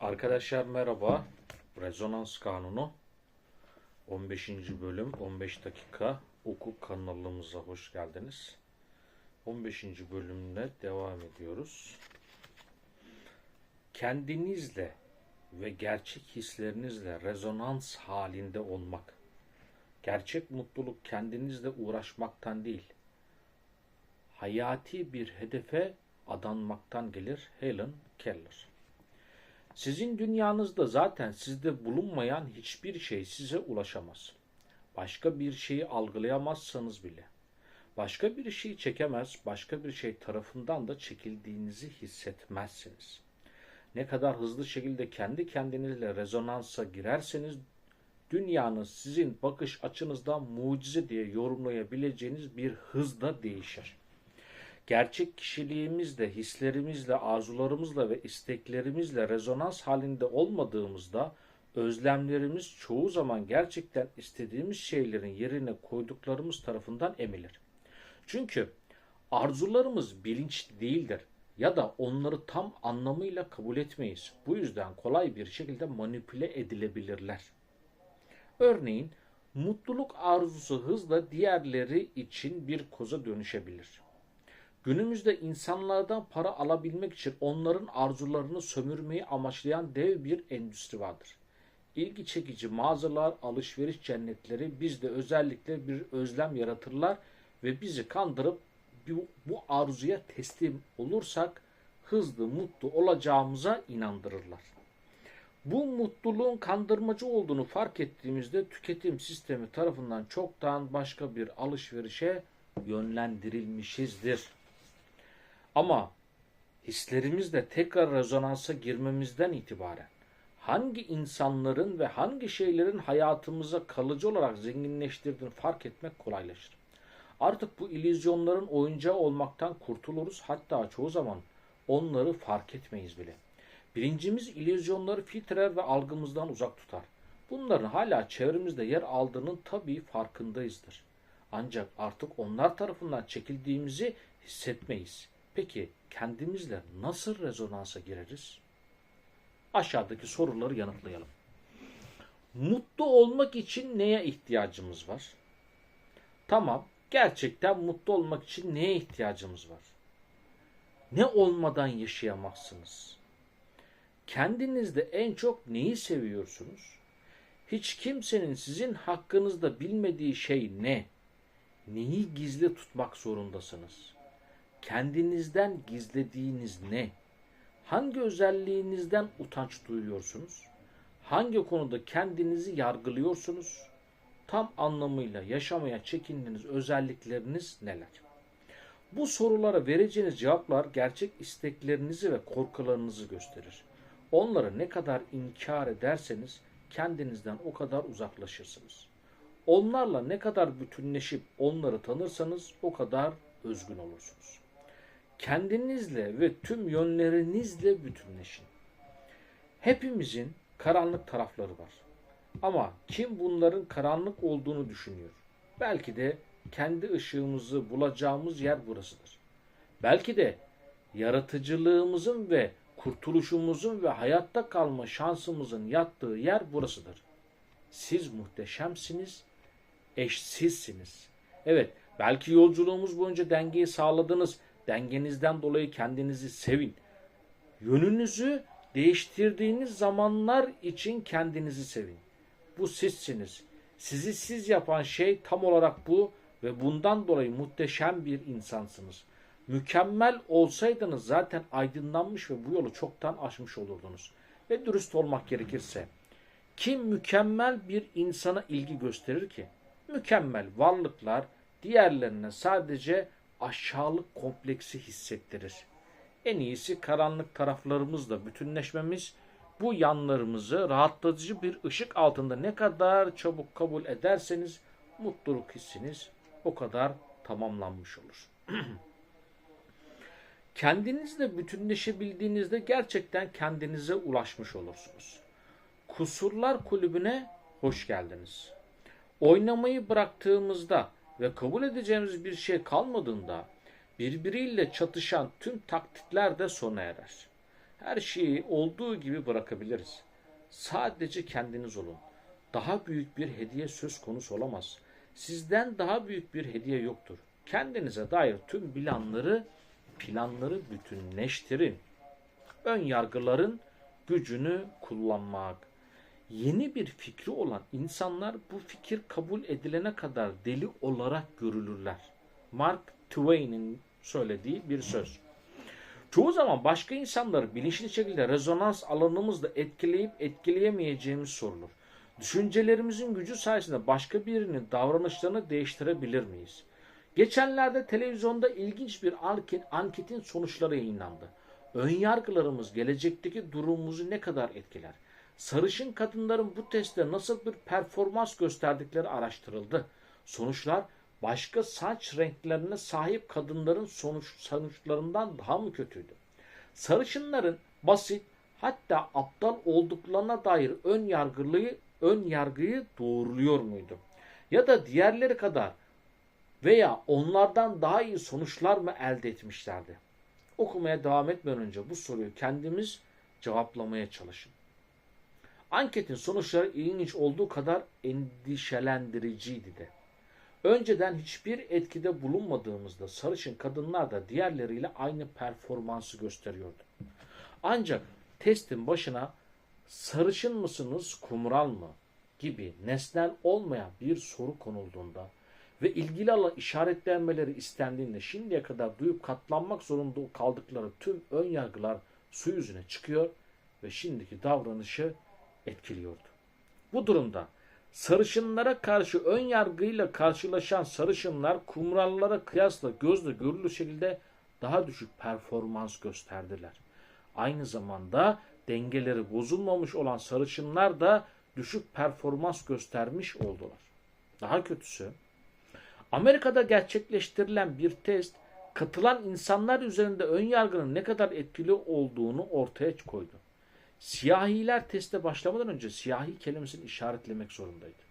Arkadaşlar merhaba. Rezonans Kanunu 15. bölüm 15 dakika hukuk kanalımıza hoş geldiniz. 15. bölümle devam ediyoruz. Kendinizle ve gerçek hislerinizle rezonans halinde olmak. Gerçek mutluluk kendinizle uğraşmaktan değil, hayati bir hedefe adanmaktan gelir. Helen Keller sizin dünyanızda zaten sizde bulunmayan hiçbir şey size ulaşamaz. Başka bir şeyi algılayamazsanız bile. Başka bir şeyi çekemez, başka bir şey tarafından da çekildiğinizi hissetmezsiniz. Ne kadar hızlı şekilde kendi kendinizle rezonansa girerseniz dünyanız sizin bakış açınızdan mucize diye yorumlayabileceğiniz bir hızla değişir gerçek kişiliğimizle, hislerimizle, arzularımızla ve isteklerimizle rezonans halinde olmadığımızda özlemlerimiz çoğu zaman gerçekten istediğimiz şeylerin yerine koyduklarımız tarafından emilir. Çünkü arzularımız bilinçli değildir ya da onları tam anlamıyla kabul etmeyiz. Bu yüzden kolay bir şekilde manipüle edilebilirler. Örneğin mutluluk arzusu hızla diğerleri için bir koza dönüşebilir. Günümüzde insanlardan para alabilmek için onların arzularını sömürmeyi amaçlayan dev bir endüstri vardır. İlgi çekici mağazalar, alışveriş cennetleri bizde özellikle bir özlem yaratırlar ve bizi kandırıp bu, arzuya teslim olursak hızlı mutlu olacağımıza inandırırlar. Bu mutluluğun kandırmacı olduğunu fark ettiğimizde tüketim sistemi tarafından çoktan başka bir alışverişe yönlendirilmişizdir. Ama hislerimizle tekrar rezonansa girmemizden itibaren hangi insanların ve hangi şeylerin hayatımıza kalıcı olarak zenginleştirdiğini fark etmek kolaylaşır. Artık bu illüzyonların oyuncağı olmaktan kurtuluruz hatta çoğu zaman onları fark etmeyiz bile. Birincimiz illüzyonları filtreler ve algımızdan uzak tutar. Bunların hala çevremizde yer aldığının tabii farkındayızdır. Ancak artık onlar tarafından çekildiğimizi hissetmeyiz. Peki kendimizle nasıl rezonansa gireriz? Aşağıdaki soruları yanıtlayalım. Mutlu olmak için neye ihtiyacımız var? Tamam, gerçekten mutlu olmak için neye ihtiyacımız var? Ne olmadan yaşayamazsınız? Kendinizde en çok neyi seviyorsunuz? Hiç kimsenin sizin hakkınızda bilmediği şey ne? Neyi gizli tutmak zorundasınız? Kendinizden gizlediğiniz ne? Hangi özelliğinizden utanç duyuyorsunuz? Hangi konuda kendinizi yargılıyorsunuz? Tam anlamıyla yaşamaya çekindiğiniz özellikleriniz neler? Bu sorulara vereceğiniz cevaplar gerçek isteklerinizi ve korkularınızı gösterir. Onları ne kadar inkar ederseniz kendinizden o kadar uzaklaşırsınız. Onlarla ne kadar bütünleşip onları tanırsanız o kadar özgün olursunuz kendinizle ve tüm yönlerinizle bütünleşin. Hepimizin karanlık tarafları var. Ama kim bunların karanlık olduğunu düşünüyor? Belki de kendi ışığımızı bulacağımız yer burasıdır. Belki de yaratıcılığımızın ve kurtuluşumuzun ve hayatta kalma şansımızın yattığı yer burasıdır. Siz muhteşemsiniz, eşsizsiniz. Evet, belki yolculuğumuz boyunca dengeyi sağladınız dengenizden dolayı kendinizi sevin. Yönünüzü değiştirdiğiniz zamanlar için kendinizi sevin. Bu sizsiniz. Sizi siz yapan şey tam olarak bu ve bundan dolayı muhteşem bir insansınız. Mükemmel olsaydınız zaten aydınlanmış ve bu yolu çoktan aşmış olurdunuz. Ve dürüst olmak gerekirse kim mükemmel bir insana ilgi gösterir ki? Mükemmel varlıklar diğerlerine sadece aşağılık kompleksi hissettirir. En iyisi karanlık taraflarımızla bütünleşmemiz, bu yanlarımızı rahatlatıcı bir ışık altında ne kadar çabuk kabul ederseniz mutluluk hissiniz o kadar tamamlanmış olur. Kendinizle bütünleşebildiğinizde gerçekten kendinize ulaşmış olursunuz. Kusurlar kulübüne hoş geldiniz. Oynamayı bıraktığımızda ve kabul edeceğimiz bir şey kalmadığında birbiriyle çatışan tüm taktikler de sona erer. Her şeyi olduğu gibi bırakabiliriz. Sadece kendiniz olun. Daha büyük bir hediye söz konusu olamaz. Sizden daha büyük bir hediye yoktur. Kendinize dair tüm planları planları bütünleştirin. Ön yargıların gücünü kullanmak. Yeni bir fikri olan insanlar bu fikir kabul edilene kadar deli olarak görülürler. Mark Twain'in söylediği bir söz. Çoğu zaman başka insanları bilinçli şekilde rezonans alanımızda etkileyip etkileyemeyeceğimiz sorulur. Düşüncelerimizin gücü sayesinde başka birinin davranışlarını değiştirebilir miyiz? Geçenlerde televizyonda ilginç bir anketin sonuçları yayınlandı. Önyargılarımız gelecekteki durumumuzu ne kadar etkiler? Sarışın kadınların bu testte nasıl bir performans gösterdikleri araştırıldı. Sonuçlar başka saç renklerine sahip kadınların sonuç, sonuçlarından daha mı kötüydü? Sarışınların basit hatta aptal olduklarına dair ön yargıyı ön yargıyı doğruluyor muydu? Ya da diğerleri kadar veya onlardan daha iyi sonuçlar mı elde etmişlerdi? Okumaya devam etmeden önce bu soruyu kendimiz cevaplamaya çalışın. Anketin sonuçları ilginç olduğu kadar endişelendiriciydi de. Önceden hiçbir etkide bulunmadığımızda sarışın kadınlar da diğerleriyle aynı performansı gösteriyordu. Ancak testin başına sarışın mısınız kumral mı gibi nesnel olmayan bir soru konulduğunda ve ilgili alan işaretlenmeleri istendiğinde şimdiye kadar duyup katlanmak zorunda kaldıkları tüm ön yargılar su yüzüne çıkıyor ve şimdiki davranışı etkiliyordu. Bu durumda sarışınlara karşı ön yargıyla karşılaşan sarışınlar kumrallara kıyasla gözle görülür şekilde daha düşük performans gösterdiler. Aynı zamanda dengeleri bozulmamış olan sarışınlar da düşük performans göstermiş oldular. Daha kötüsü Amerika'da gerçekleştirilen bir test katılan insanlar üzerinde ön yargının ne kadar etkili olduğunu ortaya koydu. Siyahiler teste başlamadan önce siyahi kelimesini işaretlemek zorundaydı.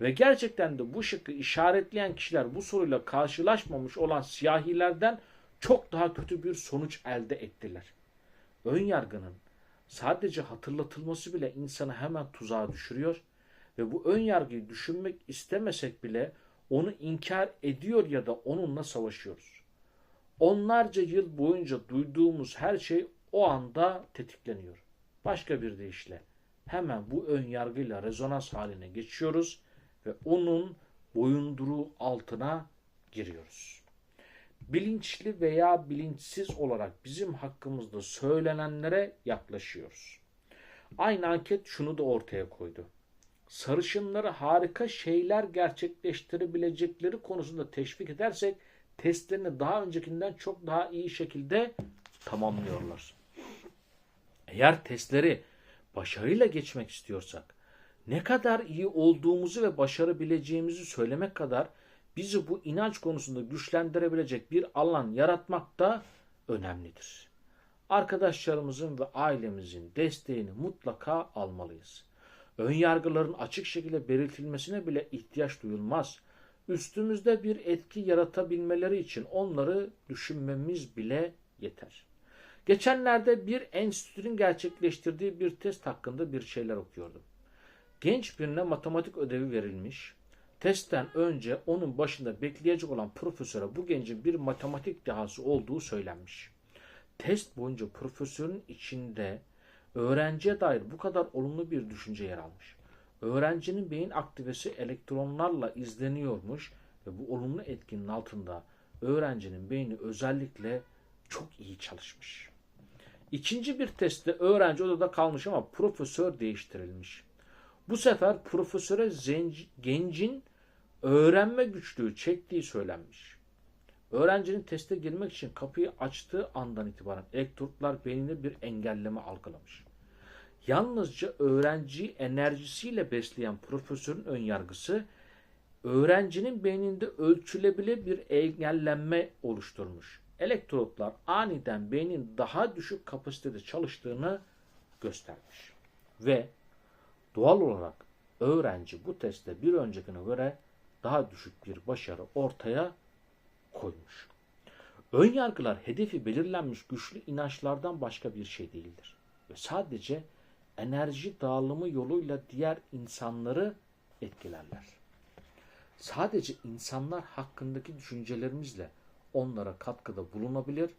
Ve gerçekten de bu şıkkı işaretleyen kişiler bu soruyla karşılaşmamış olan siyahilerden çok daha kötü bir sonuç elde ettiler. Ön yargının sadece hatırlatılması bile insanı hemen tuzağa düşürüyor ve bu ön yargıyı düşünmek istemesek bile onu inkar ediyor ya da onunla savaşıyoruz. Onlarca yıl boyunca duyduğumuz her şey o anda tetikleniyor. Başka bir deyişle hemen bu ön yargıyla rezonans haline geçiyoruz ve onun boyunduruğu altına giriyoruz. Bilinçli veya bilinçsiz olarak bizim hakkımızda söylenenlere yaklaşıyoruz. Aynı anket şunu da ortaya koydu sarışınları harika şeyler gerçekleştirebilecekleri konusunda teşvik edersek testlerini daha öncekinden çok daha iyi şekilde tamamlıyorlar. Eğer testleri başarıyla geçmek istiyorsak ne kadar iyi olduğumuzu ve başarabileceğimizi söylemek kadar bizi bu inanç konusunda güçlendirebilecek bir alan yaratmak da önemlidir. Arkadaşlarımızın ve ailemizin desteğini mutlaka almalıyız. Ön yargıların açık şekilde belirtilmesine bile ihtiyaç duyulmaz. Üstümüzde bir etki yaratabilmeleri için onları düşünmemiz bile yeter. Geçenlerde bir enstitünün gerçekleştirdiği bir test hakkında bir şeyler okuyordum. Genç birine matematik ödevi verilmiş. Testten önce onun başında bekleyecek olan profesöre bu gencin bir matematik dehası olduğu söylenmiş. Test boyunca profesörün içinde öğrenciye dair bu kadar olumlu bir düşünce yer almış. Öğrencinin beyin aktivesi elektronlarla izleniyormuş ve bu olumlu etkinin altında öğrencinin beyni özellikle çok iyi çalışmış. İkinci bir testte öğrenci odada kalmış ama profesör değiştirilmiş. Bu sefer profesöre zenci, gencin öğrenme güçlüğü çektiği söylenmiş. Öğrencinin teste girmek için kapıyı açtığı andan itibaren elektrotlar beyninde bir engelleme algılamış. Yalnızca öğrenci enerjisiyle besleyen profesörün önyargısı öğrencinin beyninde ölçülebilir bir engellenme oluşturmuş. Elektrotlar aniden beynin daha düşük kapasitede çalıştığını göstermiş. Ve doğal olarak öğrenci bu testte bir öncekine göre daha düşük bir başarı ortaya koymuş. Ön yargılar hedefi belirlenmiş güçlü inançlardan başka bir şey değildir. Ve sadece enerji dağılımı yoluyla diğer insanları etkilerler. Sadece insanlar hakkındaki düşüncelerimizle onlara katkıda bulunabilir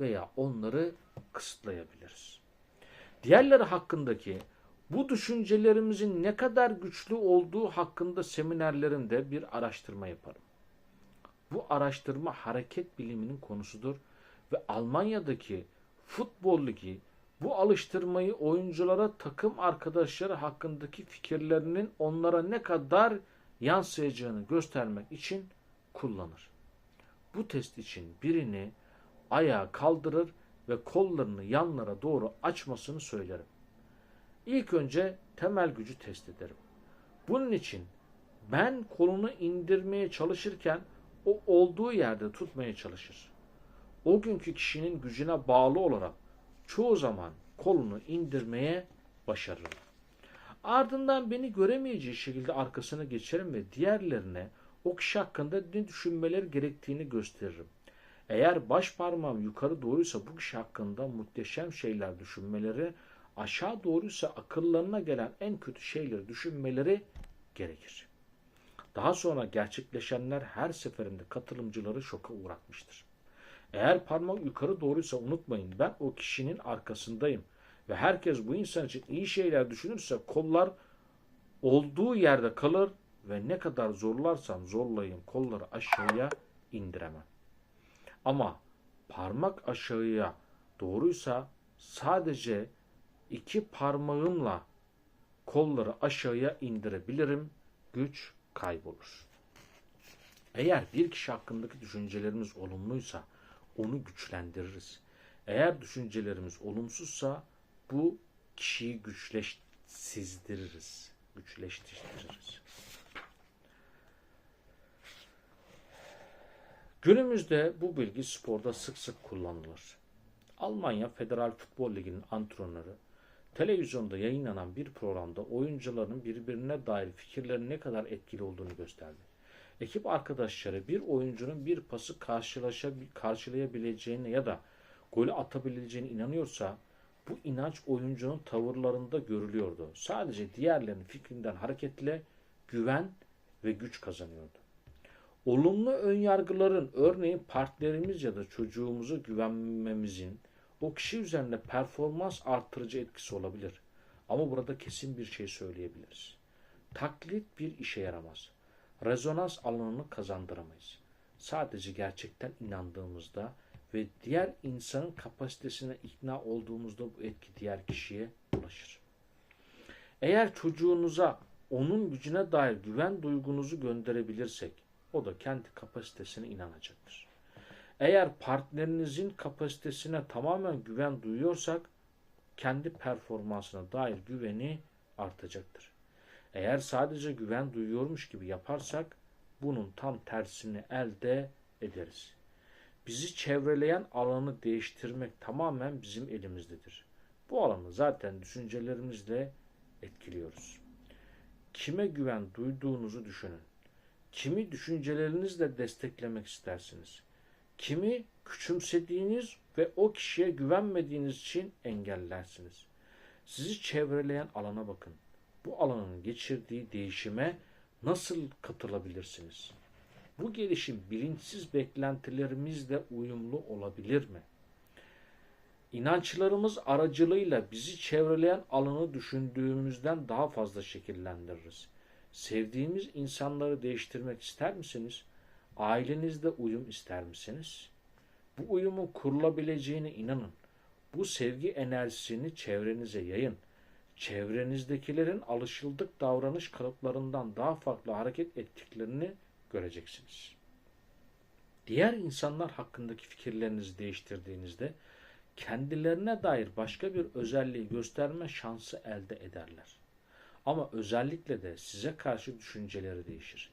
veya onları kısıtlayabiliriz. Diğerleri hakkındaki bu düşüncelerimizin ne kadar güçlü olduğu hakkında seminerlerimde bir araştırma yaparım. Bu araştırma hareket biliminin konusudur ve Almanya'daki futbol ligi bu alıştırmayı oyunculara takım arkadaşları hakkındaki fikirlerinin onlara ne kadar yansıyacağını göstermek için kullanır. Bu test için birini ayağa kaldırır ve kollarını yanlara doğru açmasını söylerim. İlk önce temel gücü test ederim. Bunun için ben kolunu indirmeye çalışırken o olduğu yerde tutmaya çalışır. O günkü kişinin gücüne bağlı olarak çoğu zaman kolunu indirmeye başarırım. Ardından beni göremeyeceği şekilde arkasına geçerim ve diğerlerine o kişi hakkında ne düşünmeleri gerektiğini gösteririm. Eğer baş parmağım yukarı doğruysa bu kişi hakkında muhteşem şeyler düşünmeleri, aşağı doğruysa akıllarına gelen en kötü şeyleri düşünmeleri gerekir. Daha sonra gerçekleşenler her seferinde katılımcıları şoka uğratmıştır. Eğer parmak yukarı doğruysa unutmayın ben o kişinin arkasındayım. Ve herkes bu insan için iyi şeyler düşünürse kollar olduğu yerde kalır ve ne kadar zorlarsam zorlayayım kolları aşağıya indiremem. Ama parmak aşağıya doğruysa sadece iki parmağımla kolları aşağıya indirebilirim. Güç kaybolur. Eğer bir kişi hakkındaki düşüncelerimiz olumluysa onu güçlendiririz. Eğer düşüncelerimiz olumsuzsa bu kişiyi güçleşsizdiririz. Güçleştiririz. Günümüzde bu bilgi sporda sık sık kullanılır. Almanya Federal Futbol Ligi'nin antrenörü televizyonda yayınlanan bir programda oyuncuların birbirine dair fikirlerin ne kadar etkili olduğunu gösterdi. Ekip arkadaşları bir oyuncunun bir pası karşılayabileceğine ya da golü atabileceğine inanıyorsa bu inanç oyuncunun tavırlarında görülüyordu. Sadece diğerlerinin fikrinden hareketle güven ve güç kazanıyordu. Olumlu önyargıların örneğin partnerimiz ya da çocuğumuza güvenmemizin o kişi üzerinde performans arttırıcı etkisi olabilir. Ama burada kesin bir şey söyleyebiliriz. Taklit bir işe yaramaz. Rezonans alanını kazandıramayız. Sadece gerçekten inandığımızda ve diğer insanın kapasitesine ikna olduğumuzda bu etki diğer kişiye ulaşır. Eğer çocuğunuza onun gücüne dair güven duygunuzu gönderebilirsek o da kendi kapasitesine inanacaktır. Eğer partnerinizin kapasitesine tamamen güven duyuyorsak kendi performansına dair güveni artacaktır. Eğer sadece güven duyuyormuş gibi yaparsak bunun tam tersini elde ederiz. Bizi çevreleyen alanı değiştirmek tamamen bizim elimizdedir. Bu alanı zaten düşüncelerimizle etkiliyoruz. Kime güven duyduğunuzu düşünün. Kimi düşüncelerinizle desteklemek istersiniz? Kimi küçümsediğiniz ve o kişiye güvenmediğiniz için engellersiniz? Sizi çevreleyen alana bakın. Bu alanın geçirdiği değişime nasıl katılabilirsiniz? Bu gelişim bilinçsiz beklentilerimizle uyumlu olabilir mi? İnançlarımız aracılığıyla bizi çevreleyen alanı düşündüğümüzden daha fazla şekillendiririz. Sevdiğimiz insanları değiştirmek ister misiniz? Ailenizde uyum ister misiniz? Bu uyumun kurulabileceğine inanın. Bu sevgi enerjisini çevrenize yayın. Çevrenizdekilerin alışıldık davranış kalıplarından daha farklı hareket ettiklerini göreceksiniz. Diğer insanlar hakkındaki fikirlerinizi değiştirdiğinizde kendilerine dair başka bir özelliği gösterme şansı elde ederler. Ama özellikle de size karşı düşünceleri değişir.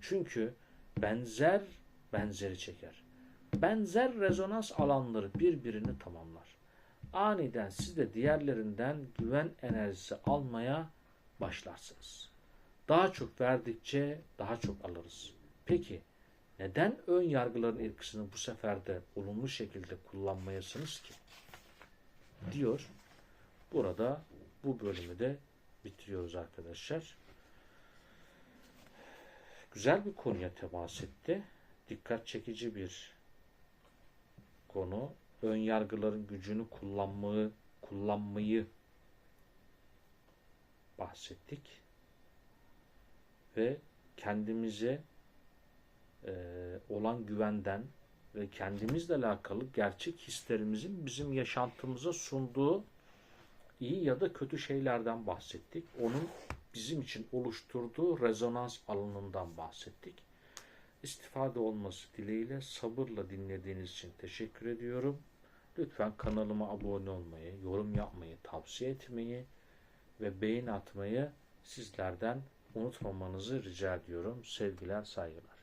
Çünkü benzer benzeri çeker. Benzer rezonans alanları birbirini tamamlar. Aniden siz de diğerlerinden güven enerjisi almaya başlarsınız. Daha çok verdikçe daha çok alırız. Peki Neden ön yargıların etkisini bu sefer de olumlu şekilde kullanmayasınız ki? Diyor. Burada bu bölümü de bitiriyoruz arkadaşlar. Güzel bir konuya temas etti. Dikkat çekici bir konu. Ön yargıların gücünü kullanmayı, kullanmayı bahsettik. Ve kendimize e, olan güvenden ve kendimizle alakalı gerçek hislerimizin bizim yaşantımıza sunduğu iyi ya da kötü şeylerden bahsettik. Onun bizim için oluşturduğu rezonans alanından bahsettik. İstifade olması dileğiyle sabırla dinlediğiniz için teşekkür ediyorum. Lütfen kanalıma abone olmayı, yorum yapmayı, tavsiye etmeyi ve beğeni atmayı sizlerden unutmamanızı rica ediyorum. Sevgiler, saygılar.